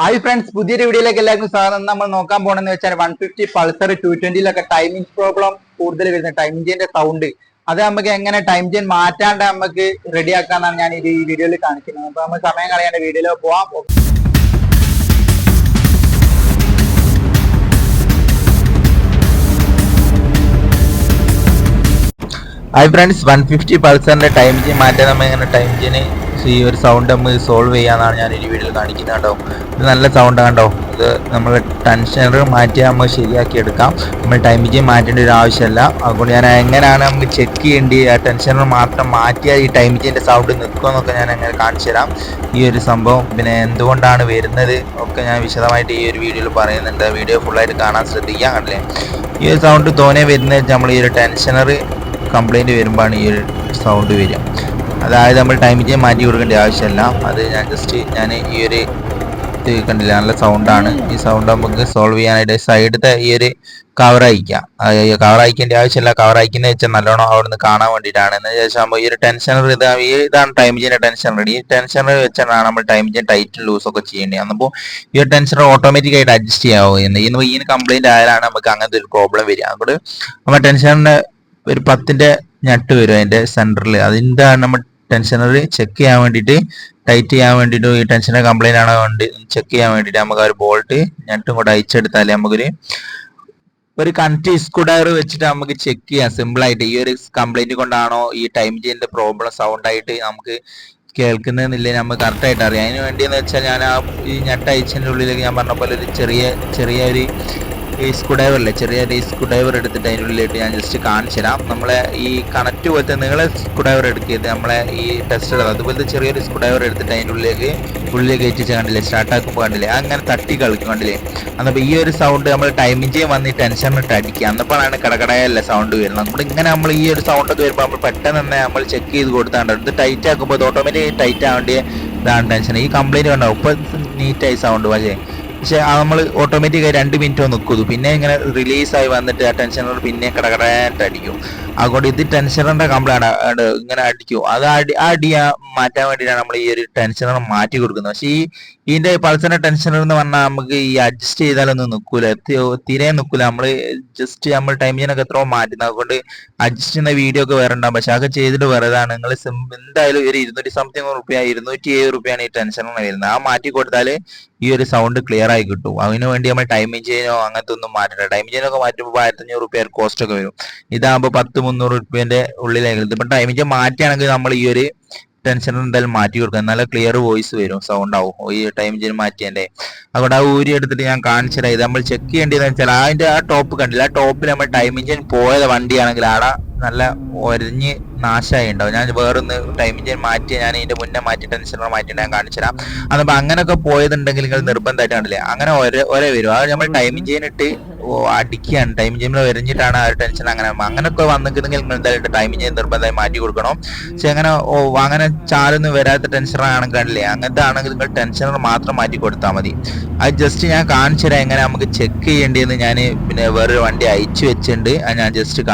Hi friends പുതിയൊരു വീഡിയോയിലേക്ക് എല്ലാവർക്കും സ്വാഗതം. നമ്മൾ നോക്കാൻ പോണെന്ന് വെച്ചാൽ വൺ ഫിഫ്റ്റി പൾസർ ടു ട്വന്റിയിലൊക്കെ ടൈമിംഗ് പ്രോബ്ലം കൂടുതൽ വരുന്നത് ടൈം ചെയിന്റെ സൗണ്ട് അത് നമുക്ക് എങ്ങനെ ടൈം ചെയിൻ മാറ്റാണ്ട് നമുക്ക് റെഡിയാക്കാന്നാണ് ഞാൻ ഈ വീഡിയോയിൽ കാണിക്കുന്നത്. അപ്പൊ നമ്മൾ സമയം കളയാണ്ട് വീഡിയോയിൽ പോവാം. ഹായ് ഫ്രണ്ട്സ് വൺ ഫിഫ്റ്റി പൾസറിന്റെ ടൈം ചെയിൻ മാറ്റാൻ നമ്മൾ ഇങ്ങനെ ടൈം ചെയിന് ഈ ഒരു സൗണ്ട് നമ്മൾ സോൾവ് ചെയ്യാന്നാണ് ഞാൻ ഈ വീഡിയോയിൽ കാണിക്കുന്നത് കേട്ടോ. ഇത് നല്ല സൗണ്ട് കണ്ടോ ഇത് നമ്മൾ ടെൻഷനർ മാറ്റി നമ്മൾ ശരിയാക്കി എടുക്കാം. നമ്മൾ ടൈം ചെയിൻ മാറ്റേണ്ട ഒരു ആവശ്യമില്ല അതുകൊണ്ട് ഞാൻ എങ്ങനെയാണ് നമുക്ക് ചെക്ക് ചെയ്യേണ്ടി ആ ടെൻഷനർ മാത്രം മാറ്റിയാൽ ഈ ടൈം ചെയിന്റെ സൗണ്ട് നിൽക്കുമെന്നൊക്കെ ഞാൻ എങ്ങനെ കാണിച്ചു തരാം. ഈ ഒരു സംഭവം പിന്നെ എന്തുകൊണ്ടാണ് വരുന്നത് ഒക്കെ ഞാൻ വിശദമായിട്ട് ഈ ഒരു വീഡിയോയിൽ പറയുന്നുണ്ട്. വീഡിയോ ഫുള്ളായിട്ട് കാണാൻ ശ്രദ്ധിക്കാം കണ്ടില്ലേ? ഈ ഒരു സൗണ്ട് തോനെ വരുന്നത് നമ്മൾ ഈ ഒരു ടെൻഷനർ കംപ്ലൈന്റ് വരുമ്പോഴാണ് ഈ ഒരു സൗണ്ട് വരിക. അതായത് നമ്മൾ ടൈം ചെയ്യാൻ മാറ്റി കൊടുക്കേണ്ട ആവശ്യമല്ല. അത് ഞാൻ ജസ്റ്റ് ഞാൻ ഈ ഒരു ഇത് കണ്ടില്ല നല്ല സൗണ്ടാണ് ഈ സൗണ്ട് നമുക്ക് സോൾവ് ചെയ്യാനായിട്ട് സൈഡത്തെ ഈ ഒരു കവർ അയക്കാം. കവർ അയക്കേണ്ട ആവശ്യമില്ല. കവർ അയക്കുന്ന വെച്ചാൽ നല്ലോണം അവിടുന്ന് കാണാൻ വേണ്ടിയിട്ടാണ്. എന്ന് ശേഷം ഈ ഒരു ടെൻഷനർ ഇത് ഈ ഇതാണ് ടൈം ടെൻഷൻ. ടെൻഷനർ ഈ ടെൻഷൻ വെച്ചാണ് നമ്മൾ ടൈം ചെയ്യാൻ ടൈറ്റ് ലൂസ് ഒക്കെ ചെയ്യേണ്ടത്. അപ്പോൾ ഈ ഒരു ടെൻഷനർ ഓട്ടോമാറ്റിക് ആയിട്ട് അഡ്ജസ്റ്റ് ചെയ്യാവുന്നത് ഇന്ന് ഈ കംപ്ലൈന്റ് ആയാലാണ് നമുക്ക് അങ്ങനത്തെ ഒരു പ്രോബ്ലം വരിക. അതുകൊണ്ട് നമ്മൾ ടെൻഷനറിന്റെ ഒരു പത്തിന്റെ ഞട്ട് വരും അതിന്റെ സെന്ററിൽ അതിന്റെ നമ്മൾ ടെൻഷനർ ചെക്ക് ചെയ്യാൻ വേണ്ടിയിട്ട് ടൈറ്റ് ചെയ്യാൻ വേണ്ടിയിട്ട് ഈ ടെൻഷനർ കംപ്ലൈന്റ് ആണോ വേണ്ടി ചെക്ക് ചെയ്യാൻ വേണ്ടിയിട്ട് നമുക്ക് ആ ഒരു ബോൾട്ട് ഞട്ടും കൂടെ അയച്ചെടുത്താൽ നമുക്കൊരു ഒരു കണക്ട് സ്ക്രൂ ഡ്രൈവർ വെച്ചിട്ട് നമുക്ക് ചെക്ക് ചെയ്യാം. സിമ്പിൾ ആയിട്ട്. ഈ ഒരു കംപ്ലൈന്റ് കൊണ്ടാണോ ഈ ടൈം ചെയിന്റെ പ്രോബ്ലം സൗണ്ട് ആയിട്ട് നമുക്ക് കേൾക്കുന്നതെന്നില്ല നമുക്ക് കറക്റ്റ് ആയിട്ട് അറിയാം. അതിന് വേണ്ടിയെന്ന് വെച്ചാൽ ഞാൻ ആ ഈ ഞട്ട് അയച്ചതിന്റെ ഉള്ളിലേക്ക് ഞാൻ പറഞ്ഞ പോലെ ഒരു ചെറിയ ചെറിയ ഒരു ഈ സ്ക്രൂ ഡ്രൈവർ അല്ലേ ചെറിയ ഒരു സ്ക്രൂ ഡ്രൈവർ എടുത്തിട്ട് അതിന്റെ ഉള്ളിലിട്ട് ഞാൻ ജസ്റ്റ് കാണിച്ചു തരാം. നമ്മളെ ഈ കണക്ട് പോലത്തെ നിങ്ങൾ സ്ക്രൂ ഡ്രൈവർ എടുക്കരുത്. നമ്മളെ ഈ ടെസ്റ്റർ അതുപോലത്തെ ചെറിയൊരു സ്ക്രൂ ഡ്രൈവർ എടുത്തിട്ട് അതിന്റെ ഉള്ളിലേക്ക് ഉള്ളിലേക്ക് എത്തിച്ച് കണ്ടില്ലേ? സ്റ്റാർട്ട് ആക്കുമ്പോൾ കണ്ടില്ലേ? അങ്ങനെ തട്ടി കളിക്കും കണ്ടില്ലേ? അന്നപ്പോൾ ഈ ഒരു സൗണ്ട് നമ്മൾ ചെയ്യാൻ വന്ന് ടെൻഷൻ ഇട്ട് അടിക്കുക. അന്നപ്പോഴാണ് കടകടയല്ല സൗണ്ട് വരുന്നത്. നമ്മൾ ഇങ്ങനെ നമ്മൾ ഈ ഒരു സൗണ്ട് ഒക്കെ വരുമ്പോൾ നമ്മൾ പെട്ടെന്ന് തന്നെ നമ്മൾ ചെക്ക് ചെയ്ത് കൊടുത്താണ്ട് ഇത് ടൈറ്റ് ആക്കുമ്പോൾ ഇത് ഓട്ടോമാറ്റിക് ടൈറ്റ് ആവേണ്ടി ഇതാണ് ടെൻഷൻ ഈ കംപ്ലൈന്റ് വേണ്ട ഇപ്പോൾ നീറ്റായി സൗണ്ട് പക്ഷേ പക്ഷെ നമ്മൾ ഓട്ടോമാറ്റിക്കായി രണ്ട് മിനിറ്റോ നിൽക്കുന്നു പിന്നെ ഇങ്ങനെ റിലീസായി വന്നിട്ട് ആ ടെൻഷനോട് പിന്നെ കടകടായിട്ട് അടിക്കും. അതുകൊണ്ട് ഇത് ടെൻഷനറിന്റെ കംപ്ലൈന്റ് ഇങ്ങനെ അടിക്കും. അത് അടി ആ അടി മാറ്റാൻ വേണ്ടിയിട്ടാണ് നമ്മൾ ഈ ഒരു ടെൻഷനർ മാറ്റി കൊടുക്കുന്നത്. പക്ഷേ ഈ ഇതിന്റെ പൾസറിന്റെ ടെൻഷനർ എന്ന് പറഞ്ഞാൽ നമുക്ക് ഈ അഡ്ജസ്റ്റ് ചെയ്താലൊന്നും നിൽക്കൂല തീരെ നിൽക്കൂല നമ്മൾ ജസ്റ്റ് നമ്മൾ ടൈമിനൊക്കെ എത്രയോ മാറ്റുന്നത് അതുകൊണ്ട് അഡ്ജസ്റ്റ് ചെയ്യുന്ന വീഡിയോ ഒക്കെ വേറെ ഉണ്ടാകും പക്ഷെ അതൊക്കെ ചെയ്തിട്ട് വേറെതാണ് നിങ്ങൾ എന്തായാലും ഒരു ഇരുന്നൂറ്റി സംതിങ് റുപ്യ ഇരുന്നൂറ്റി ഏഴ് റുപ്യാണ് ഈ ടെൻഷനറിന് വരുന്നത്. ആ മാറ്റി കൊടുത്താൽ ഈ ഒരു സൗണ്ട് ക്ലിയർ ആയി കിട്ടും. അതിന് വേണ്ടി നമ്മൾ ടൈമിംഗ് ചെയ്യാനോ അങ്ങനത്തെ ഒന്നും മാറ്റണ്ട. ടൈമിംഗ് ചെയ്യാനൊക്കെ മാറ്റുമ്പോൾ ആയിരത്തഞ്ഞൂറ് റുപ്യ കോസ്റ്റ് ഒക്കെ വരും. ഇതാകുമ്പോൾ പത്ത് മുന്നൂറ് റുപ്യന്റെ ഉള്ളിലേക്ക് ഇപ്പൊ ടൈമിംഗ് മാറ്റിയാണെങ്കിൽ നമ്മൾ ഈ ഒരു ടെൻഷൻ എന്തായാലും മാറ്റി കൊടുക്കുക നല്ല ക്ലിയർ വോയിസ് വരും സൗണ്ട് ആവും. ഈ ടൈം ചെയ്ത് മാറ്റിയതിന്റെ അതുകൊണ്ട് ആ ഊരി എടുത്തിട്ട് ഞാൻ കാണിച്ചിട്ടായി നമ്മൾ ചെക്ക് ചെയ്യേണ്ടതെന്ന് വെച്ചാൽ അതിന്റെ ആ ടോപ്പ് കണ്ടില്ല? ആ ടോപ്പിൽ നമ്മൾ ടൈം എഞ്ചിൻ പോയ വണ്ടിയാണെങ്കിൽ ആടെ നല്ല ഒരഞ്ഞ് നാശമായി ഉണ്ടാവും ഞാൻ വേറൊന്ന് ടൈം മാറ്റി ഞാൻ ഇതിന്റെ മുന്നേ മാറ്റി ടെൻഷനർ മാറ്റി ഞാൻ കാണിച്ചുതരാം. അതപ്പോ അങ്ങനെയൊക്കെ പോയതുണ്ടെങ്കിൽ നിങ്ങൾ നിർബന്ധമായിട്ട് കണ്ടില്ലേ? അങ്ങനെ ഒരേ ഒരേ വരും. അത് നമ്മൾ ടൈം എഞ്ചിൻ ഇട്ട് അടിക്കുകയാണ് ടൈം ജെയിമിൽ വരഞ്ഞിട്ടാണ് ആ ഒരു ടെൻഷൻ അങ്ങനെ അങ്ങനെയൊക്കെ വന്നിട്ടുണ്ടെങ്കിൽ നിങ്ങൾ എന്തായാലും ടൈം ചെയ്യാൻ നിർബന്ധമായി മാറ്റി കൊടുക്കണം. പക്ഷെ അങ്ങനെ ഓ അങ്ങനെ ചാലൊന്നും വരാത്ത ടെൻഷൻ ആണെങ്കിൽ കണ്ടില്ലേ? അങ്ങനത്തെ ആണെങ്കിൽ നിങ്ങൾ ടെൻഷനർ മാത്രം മാറ്റി കൊടുത്താൽ മതി. അത് ജസ്റ്റ് ഞാൻ കാണിച്ചു തരാം എങ്ങനെ നമുക്ക് ചെക്ക് ചെയ്യേണ്ടതെന്ന് ഞാൻ പിന്നെ വേറൊരു വണ്ടി അയച്ചു വെച്ചിട്ടുണ്ട്. അത് ഞാൻ ജസ്റ്റ്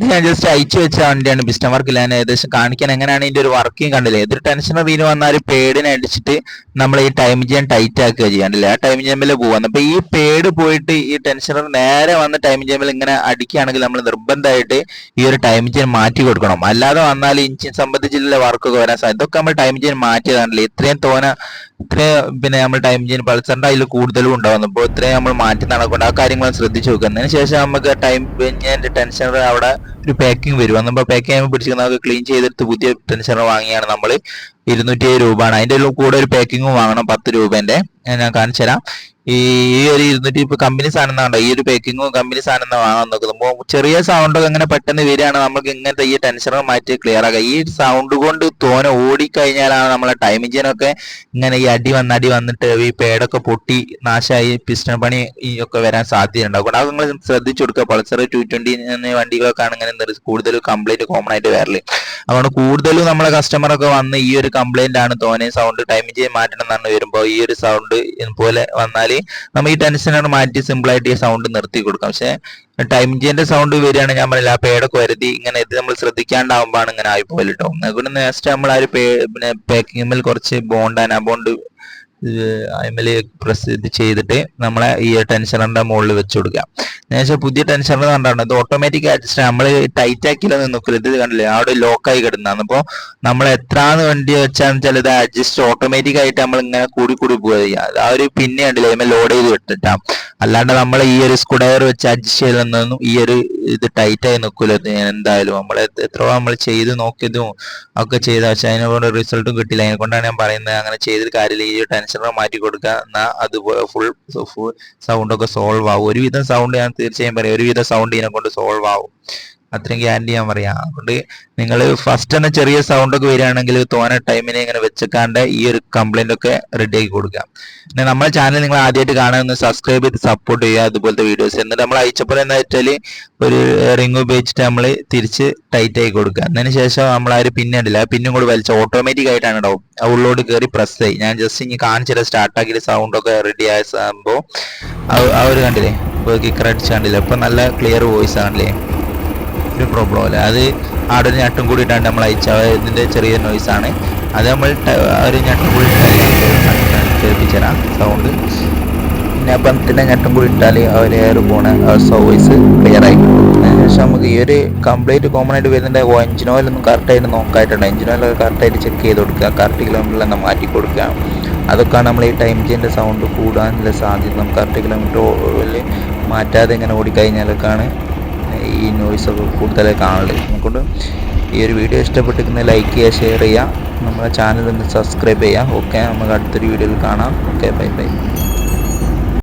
കാണി ഞാൻ ജസ്റ്റ് അയച്ചു വെച്ച വണ്ടിയാണ്. ബിസ്റ്റം വർക്ക് ഞാൻ ഏകദേശം കാണിക്കാൻ എങ്ങനെയാണ് ഇതിന്റെ ഒരു വർക്കിംഗ് കണ്ടില്ലേ. ഏതൊരു ടെൻഷനർ വീൽ വന്നാൽ പേടിനെ അടിച്ചിട്ട് നമ്മൾ ഈ ടൈം ചെയ്യാൻ ടൈറ്റ് ആക്കുക ചെയ്യാണ്ടില്ലേ ആ ടൈം ജമ്മിൽ പോവാന്ന് അപ്പൊ ഈ പേട് പോയിട്ട് ഈ ടെൻഷനർ നേരെ വന്ന് ടൈം ജമ്മിൽ ഇങ്ങനെ അടിക്കുകയാണെങ്കിൽ നമ്മൾ നിർബന്ധമായിട്ട് ഈ ഒരു ടൈം ചെയിൻ മാറ്റി കൊടുക്കണം. അല്ലാതെ വന്നാൽ ഇഞ്ചിൻ സംബന്ധിച്ചുള്ള വർക്കൊക്കെ വരാൻ സാധ്യത. ഇതൊക്കെ നമ്മൾ ടൈം ചെയിൻ മാറ്റിയതാണല്ലേ. ഇത്രയും തോന ഇത്രയും പിന്നെ നമ്മൾ ടൈം ചെയ്യുന്ന പൾസറിന്റെ അതിൽ കൂടുതലും ഉണ്ടാവുന്നു അപ്പോൾ ഇത്രയും നമ്മൾ മാറ്റി നടക്കണം ആ കാര്യങ്ങൾ ശ്രദ്ധിച്ചു നോക്കുന്നതിന് ശേഷം നമുക്ക് ടൈം പിന്നെ ടെൻഷൻ അവിടെ ഒരു പാക്കിംഗ് വരും. നമ്മൾ പാക്കിംഗ് ആകുമ്പോൾ പിടിച്ചിരിക്കുന്ന നമുക്ക് ക്ലീൻ ചെയ്തെടുത്ത് പുതിയ ടെൻഷനർ വാങ്ങിയാണ് നമ്മൾ ഇരുന്നൂറ്റി ഏഴ് രൂപയാണ് അതിന്റെ കൂടെ ഒരു പാക്കിങ്ങും വാങ്ങണം പത്ത് രൂപേന്റെ. ഞാൻ കാണിച്ചു തരാം. ഈ ഒരു ഇരുന്നൂറ്റി ഇപ്പൊ കമ്പനി സാധനം കണ്ടോ? ഈ ഒരു പാക്കിങ്ങും കമ്പനി സാധനം വാങ്ങാൻ നോക്കുന്നത്? ചെറിയ സൗണ്ടൊക്കെ ഇങ്ങനെ പെട്ടെന്ന് വരികയാണ് നമുക്ക് ഇങ്ങനത്തെ ഈ ടെൻഷനർ മാറ്റി ക്ലിയർ ആക്കുക ഈ സൗണ്ട് കൊണ്ട് തോന ഓടിക്കഴിഞ്ഞാലാണ് നമ്മളെ ടൈം ഇഞ്ചിനൊക്കെ ഇങ്ങനെ ഈ അടി വന്ന് അടി വന്നിട്ട് ഈ പേടൊക്കെ പൊട്ടി നാശമായി പിസ്റ്റൺ പണി ഒക്കെ വരാൻ സാധ്യത ഉണ്ടാകും അതൊക്കെ നിങ്ങൾ ശ്രദ്ധിച്ചു കൊടുക്കുക. പൾസർ ടു ട്വന്റി വണ്ടികളൊക്കെ ആണ് ഇങ്ങനെ കൂടുതൽ കംപ്ലൈന്റ് കോമൺ ആയിട്ട് വരൽ അതുകൊണ്ട് കൂടുതലും നമ്മളെ കസ്റ്റമർ ഒക്കെ വന്ന് ഈ ഒരു കംപ്ലൈന്റ് ആണ് തോനെ സൗണ്ട് ടൈം ചെയ്ത് മാറ്റണം എന്നാണ് വരുമ്പോൾ ഈ ഒരു സൗണ്ട് പോലെ വന്നാൽ നമ്മൾ ഈ ടെൻഷനാണ് മാറ്റി സിമ്പിൾ ആയിട്ട് ഈ സൗണ്ട് നിർത്തി കൊടുക്കാം. പക്ഷെ ടൈം ചെയ്യേണ്ട സൗണ്ട് വരികയാണ് ഞാൻ പറഞ്ഞില്ല ആ പേടൊക്കെ വരുതി ഇങ്ങനെ ഇത് നമ്മൾ ശ്രദ്ധിക്കാണ്ടാവുമ്പോഴാണ് ഇങ്ങനെ ആയിപ്പോലും കേട്ടോ അതുകൊണ്ട് നെക്സ്റ്റ് നമ്മൾ ആ ഒരു പേ പിന്നെ പാക്കിങ്ങിൽ കുറച്ച് ബോണ്ട് അനാബോണ്ട് അതിമേൽ പ്രസ് ഇത് ചെയ്തിട്ട് നമ്മളെ ഈ ടെൻഷനറിന്റെ മുകളിൽ വെച്ച് കൊടുക്കുക. എന്നുവെച്ചാൽ പുതിയ ടെൻഷനർ കണ്ടാണ്. ഇത് ഓട്ടോമാറ്റിക് അഡ്ജസ്റ്റ് നമ്മൾ ടൈറ്റ് ആക്കിയില്ലെന്ന് നോക്കില്ല ഇത് കണ്ടില്ലേ? അവിടെ ലോക്കായി കിടന്നാണ് അപ്പോൾ നമ്മൾ എത്രാന്ന് വേണ്ടി വെച്ചാന്ന് വെച്ചാൽ ഇത് അഡ്ജസ്റ്റ് ഓട്ടോമാറ്റിക് ആയിട്ട് നമ്മൾ ഇങ്ങനെ കൂടി കൂടി പോവുക ആ ഒരു പിന്നെ കണ്ടില്ലേ? ലോഡ് ചെയ്ത് വിട്ടിട്ടാ. അല്ലാണ്ട് നമ്മൾ ഈ ഒരു സ്ക്രൂഡ്രൈവർ വെച്ച് അഡ്ജസ്റ്റ് ചെയ്തൊന്നും ഈ ഒരു ഇത് ടൈറ്റായി നിൽക്കില്ല എന്തായാലും നമ്മൾ എത്ര നമ്മൾ ചെയ്ത് നോക്കിയതും ഒക്കെ ചെയ്ത. പക്ഷെ അതിനോട് റിസൾട്ടും കിട്ടില്ല അതിനെ കൊണ്ടാണ് ഞാൻ പറയുന്നത് അങ്ങനെ ചെയ്തൊരു കാര്യമില്ല. ഈ ടെൻഷനർ മാറ്റി കൊടുക്കുക. എന്നാൽ അത് ഫുൾ ഫുൾ സൗണ്ട് ഒക്കെ സോൾവ് ആവും. ഒരുവിധം സൗണ്ട് ഞാൻ തീർച്ചയായും പറയാം. ഒരുവിധം സൗണ്ട് ഇതിനെ കൊണ്ട് സോൾവ് ആവും. അത്രയും ഗ്യാരണ്ടി ഞാൻ പറയാം. അതുകൊണ്ട് നിങ്ങൾ ഫസ്റ്റ് തന്നെ ചെറിയ സൗണ്ട് ഒക്കെ വരികയാണെങ്കിൽ തോനെ ടൈമിനെ ഇങ്ങനെ വെച്ചേക്കാണ്ട് ഈ ഒരു കംപ്ലൈന്റ് ഒക്കെ റെഡി ആക്കി കൊടുക്കാം പിന്നെ നമ്മുടെ ചാനൽ നിങ്ങൾ ആദ്യമായിട്ട് കാണുന്ന സബ്സ്ക്രൈബ് ചെയ്ത് സപ്പോർട്ട് ചെയ്യുക അതുപോലത്തെ വീഡിയോസ് എന്നിട്ട് നമ്മൾ അയച്ചപ്പോൾ എന്താ വെച്ചാൽ ഒരു റിംഗ് ഉപയോഗിച്ചിട്ട് നമ്മൾ തിരിച്ച് ടൈറ്റ് ആക്കി കൊടുക്കുക. അതിന് ശേഷം നമ്മൾ ആ ഒരു പിന്നിടില്ല പിന്നും കൂടി വലിച്ച ഓട്ടോമാറ്റിക് ആയിട്ടാണ് ഉണ്ടാവും ആ ഉള്ളോട് കയറി പ്രസ് ആയി. ഞാൻ ജസ്റ്റ് ഇനി കാണിച്ചില്ല സ്റ്റാർട്ട് ആക്കിയിട്ട് സൗണ്ട് ഒക്കെ റെഡി ആയ സംഭവം. ആ ഒരു കണ്ടില്ലേ കിക്കർ അടിച്ച് കണ്ടില്ലേ അപ്പം നല്ല ക്ലിയർ വോയിസ് ആണല്ലേ ഒരു പ്രോബ്ലം അല്ല. അത് ആടെ ഒരു ഞട്ടും കൂടി ഇട്ടാണ്ട് നമ്മൾ അയച്ച ഇതിന്റെ ചെറിയ നോയ്സ് ആണ്. അത് നമ്മൾ ഒരു ഞട്ടും കൂടി കേൾപ്പിച്ചരാം സൗണ്ട് പിന്നെ പത്തിന്റെ ഞട്ടും കൂടി ഇട്ടാൽ അവർ എയർ പോണ വോയിസ് കിട്ടും. അതിനുശേഷം നമുക്ക് ഈ ഒരു കംപ്ലീറ്റ് കോമൺ ആയിട്ട് വരുന്നുണ്ട്. ഓ എഞ്ചിൻ ഓയിലൊന്നും കറക്റ്റായിട്ട് നോക്കായിട്ടുണ്ട്. എഞ്ചിൻ ഓയിലൊക്കെ കറക്റ്റായിട്ട് ചെക്ക് ചെയ്ത് കൊടുക്കുക. കറക്റ്റ് കിലോമീറ്ററിൽ മാറ്റി കൊടുക്കുക. അതൊക്കെയാണ് നമ്മൾ ഈ ടൈം ചേഞ്ചിന്റെ സൗണ്ട് കൂടാനുള്ള സാധ്യത. നമുക്ക് കറക്റ്റ് കിലോമീറ്റർ മാറ്റാതെ ഇങ്ങനെ ഓടിക്കഴിഞ്ഞാലൊക്കെയാണ് ഈ നോയ്സ് ഒക്കെ കൂടുതലായി കാണുന്നത് അതുകൊണ്ട് ഈ ഒരു വീഡിയോ ഇഷ്ടപ്പെട്ടിരിക്കുന്ന ലൈക്ക് ചെയ്യുക ഷെയർ ചെയ്യുക. നമ്മുടെ ചാനൽ ഒന്ന് സബ്സ്ക്രൈബ് ചെയ്യുക. ഓക്കെ നമുക്ക് അടുത്തൊരു വീഡിയോയിൽ കാണാം. Okay bye bye